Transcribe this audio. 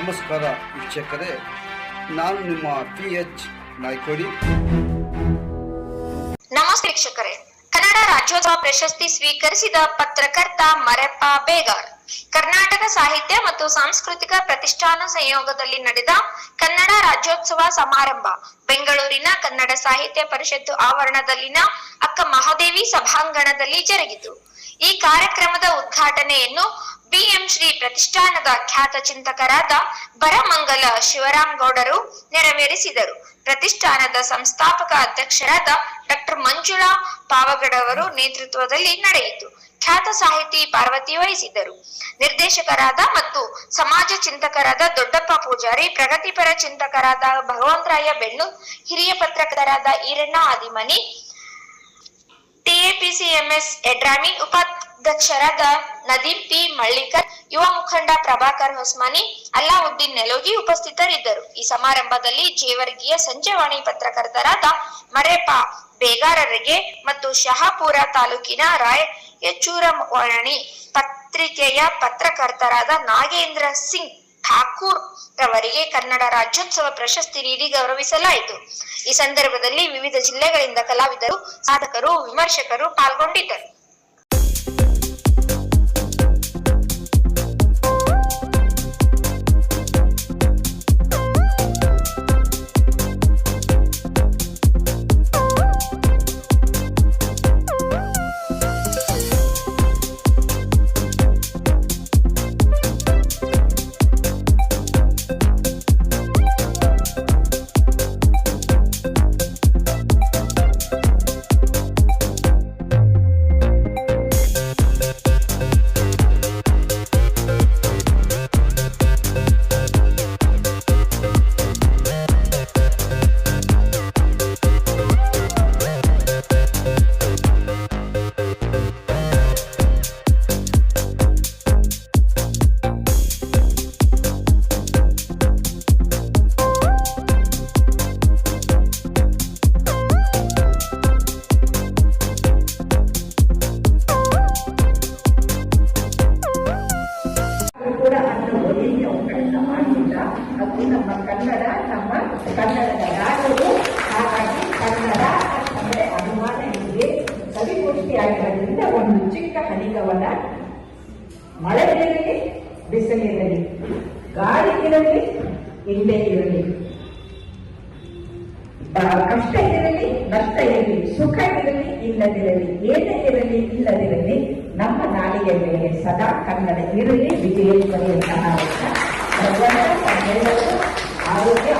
ನಮಸ್ಕಾರ ವೀಕ್ಷಕರೇ, ನಾನು ನಿಮ್ಮ ಪಿ ಎಚ್ ನಾಯ್ಕೋಡಿ. ನಮಸ್ತೆ ವೀಕ್ಷಕರೇ. ಕನ್ನಡ ರಾಜ್ಯೋತ್ಸವ ಪ್ರಶಸ್ತಿ ಸ್ವೀಕರಿಸಿದ ಪತ್ರಕರ್ತ ಮರೆಪ್ಪ ಬೇಗಾರ್. ಕರ್ನಾಟಕ ಸಾಹಿತ್ಯ ಮತ್ತು ಸಾಂಸ್ಕೃತಿಕ ಪ್ರತಿಷ್ಠಾನ ಸಂಯೋಗದಲ್ಲಿ ನಡೆದ ಕನ್ನಡ ರಾಜ್ಯೋತ್ಸವ ಸಮಾರಂಭ, ಬೆಂಗಳೂರಿನ ಕನ್ನಡ ಸಾಹಿತ್ಯ ಪರಿಷತ್ತು ಆವರಣದಲ್ಲಿನ ಅಕ್ಕ ಮಹಾದೇವಿ ಸಭಾಂಗಣದಲ್ಲಿ ಜರುಗಿತು. ಈ ಕಾರ್ಯಕ್ರಮದ ಉದ್ಘಾಟನೆಯನ್ನು ಬಿಎಂ ಶ್ರೀ ಪ್ರತಿಷ್ಠಾನದ ಖ್ಯಾತ ಚಿಂತಕರಾದ ಬರಮಂಗಲ ಶಿವರಾಮ್ ಗೌಡರು ನೆರವೇರಿಸಿದರು. ಪ್ರತಿಷ್ಠಾನದ ಸಂಸ್ಥಾಪಕ ಅಧ್ಯಕ್ಷರಾದ ಡಾಕ್ಟರ್ ಮಂಜುಳಾ ಪಾವಗಡವರು ನೇತೃತ್ವದಲ್ಲಿ ನಡೆಯಿತು. ಖ್ಯಾತ ಸಾಹಿತಿ ಪಾರ್ವತಿ ವಹಿಸಿದ್ದರು. ನಿರ್ದೇಶಕರಾದ ಮತ್ತು ಸಮಾಜ ಚಿಂತಕರಾದ ದೊಡ್ಡಪ್ಪ ಪೂಜಾರಿ, ಪ್ರಗತಿಪರ ಚಿಂತಕರಾದ ಭಗವಂತರಾಯ ಬೆಣ್ಣು, ಹಿರಿಯ ಪತ್ರಕರಾದ ಈರಣ್ಣ ಆದಿಮನಿ, ಟಿಎಪಿಸಿಎಂಎಸ್ ಎಡ್ರಾಮಿ, ಉಪಾಧ್ಯಕ್ಷರಾದ ನದೀಂ ಪಿ. ಮಳ್ಳಿಕರ್ ಯುವ ಮುಖಂಡ ಪ್ರಭಾಕರ್ ಹೊಸ್ಮಾನಿ, ಅಲ್ಲಾವುದ್ದೀನ್ ನೆಲೋಗಿ ಉಪಸ್ಥಿತರಿದ್ದರು. ಈ ಸಮಾರಂಭದಲ್ಲಿ ಜೇವರ್ಗಿಯ ಸಂಜೆವಾಣಿ ಪತ್ರಕರ್ತರಾದ ಮರೇಪ ಬೇಗಾರರಿಗೆ ಮತ್ತು ಶಹಾಪುರ ತಾಲೂಕಿನ ರಾಯಚೂರವಾಣಿ ಪತ್ರಿಕೆಯ ಪತ್ರಕರ್ತರಾದ ನಾಗೇಂದ್ರ ಸಿಂಗ್ ಠಾಕೂರ್ ರವರಿಗೆ ಕನ್ನಡ ರಾಜ್ಯೋತ್ಸವ ಪ್ರಶಸ್ತಿ ನೀಡಿ ಗೌರವಿಸಲಾಯಿತು. ಈ ಸಂದರ್ಭದಲ್ಲಿ ವಿವಿಧ ಜಿಲ್ಲೆಗಳಿಂದ ಕಲಾವಿದರು, ಸಾಧಕರು, ವಿಮರ್ಶಕರು ಪಾಲ್ಗೊಂಡಿದ್ದರು. ಅದು ನಮ್ಮ ಕನ್ನಡ, ನಮ್ಮ ಕನ್ನಡದ ನಾಡು ಹಾಗಾಗಿ ಕನ್ನಡ ಅಂದರೆ ಅಭಿಮಾನ ನಿಮಗೆ. ಕವಿಗೋಷ್ಠಿಯಾಗಿರೋದ್ರಿಂದ ಒಂದು ಚಿಕ್ಕ ಹನಿಗವನ. ಮಳೆ ಇರಲಿ ಬಿಸಿಲಿರಲಿ ಗಾಳಿ ಇರಲಿ, ಇಲ್ಲೇ ಇರಲಿ. ಕಷ್ಟ ಇರಲಿ, ನಷ್ಟ ಇರಲಿ, ಸುಖ ಇರಲಿ, ಇಲ್ಲದಿರಲಿ, ಏನೇ ಇರಲಿ, ಇಲ್ಲದಿರಲಿ, ನಮ್ಮ ನಾಡಿಗೆ ಮೇಲೆ ಸದಾ ಕನ್ನಡ ಇರಲಿ ವಿಜಯೇಶ್ವರಿ ಅಂತ ఆరోగ్య